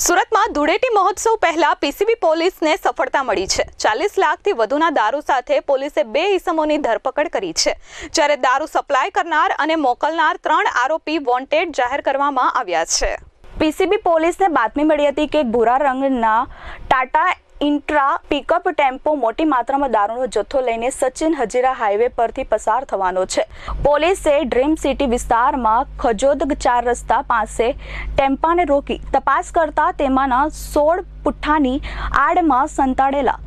સુરતમાં ધૂળેટી મહોત્સવ પહેલા પીસીબી પોલીસને સફળતા મળી છે. ચાલીસ લાખથી વધુના દારૂ સાથે પોલીસે બે ઇસમોની ધરપકડ કરી છે. જ્યારે દારૂ સપ્લાય કરનાર અને મોકલનાર ત્રણ આરોપી વોન્ટેડ જાહેર કરવામાં આવ્યા છે. પીસીબી પોલીસને બાતમી મળી હતી કે ભૂરા રંગના ટાટા ઇન્ટ્રા પિકઅપ ટેમ્પો મોટી માત્રામાં દારૂનો જથ્થો લઈને સચિન હજીરા હાઈવે પરથી પસાર થવાનો છે. પોલીસે ડ્રીમ સિટી વિસ્તારમાં ખજોદ ચાર રસ્તા પાસે ટેમ્પાને રોકી તપાસ કરતા તેમાંના સોળ પુઠ્ઠાની આડમાં સંતાડેલા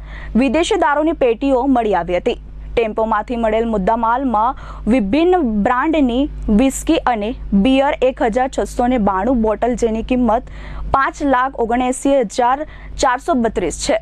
વિદેશી દારૂની પેટીઓ મળી આવી હતી. ટેમ્પોમાંથી મળેલ મુદ્દામાલમાં વિભિન્ન બ્રાન્ડની વિસ્કી અને બિયર એક હજાર છસો ને બાણું બોટલ જેની કિંમત પાંચ લાખ ઓગણએંસી હજાર ચારસો બત્રીસ છે.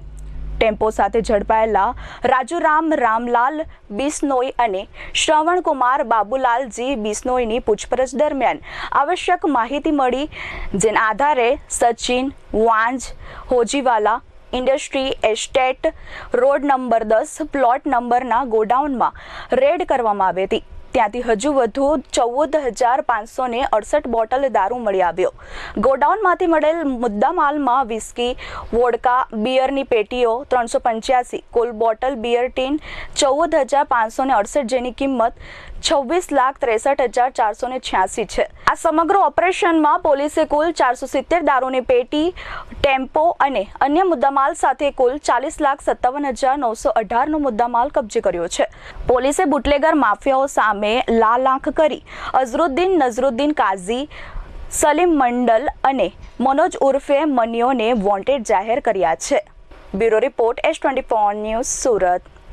ટેમ્પો સાથે ઝડપાયેલા રાજુરામ રામલાલ બિસ્નોઈ અને શ્રવણકુમાર બાબુલાલજી બિસ્નોઈની પૂછપરછ દરમિયાન આવશ્યક માહિતી મળી, જેના આધારે Sachin Vanj Hojiwala industry estate road number દસ પ્લોટ નંબરના ગોડાઉનમાં રેડ કરવામાં આવી હતી. ત્યાંથી હજુ વધુ ચૌદ હજાર પાંચસો ને અડસઠ બોટલ દારૂ મળી આવ્યો. ગોડાઉનમાંથી મળેલ મુદ્દામાલમાં વિસ્કી, વોડકા, બિયરની પેટીઓ, ત્રણસો પંચ્યાસી, કુલ બોટલ, બિયર ટીન, ચૌદ હજાર પાંચસો ને અડસઠ જેની કિંમત છવ્વીસ લાખ ત્રેસઠ હજાર ચારસો ને છ્યાસી છે. આ સમગ્ર ઓપરેશનમાં પોલીસે કુલ ચારસો સિત્તેર દારૂની પેટી, ટેમ્પો અને અન્ય મુદ્દામાલ સાથે કુલ ચાલીસ લાખ સત્તાવન હજાર નવસો અઢારનો મુદ્દામાલ કબજે કર્યો છે. પોલીસે બુટલેગર માફિયાઓ સામે લાલ આંખ કરી અઝરુદ્દીન નઝરુદ્દીન કાઝી, સલીમ મંડલ અને મનોજ ઉર્ફે મનિયોને વોન્ટેડ જાહેર કર્યા છે. Bureau report S twenty news Surat.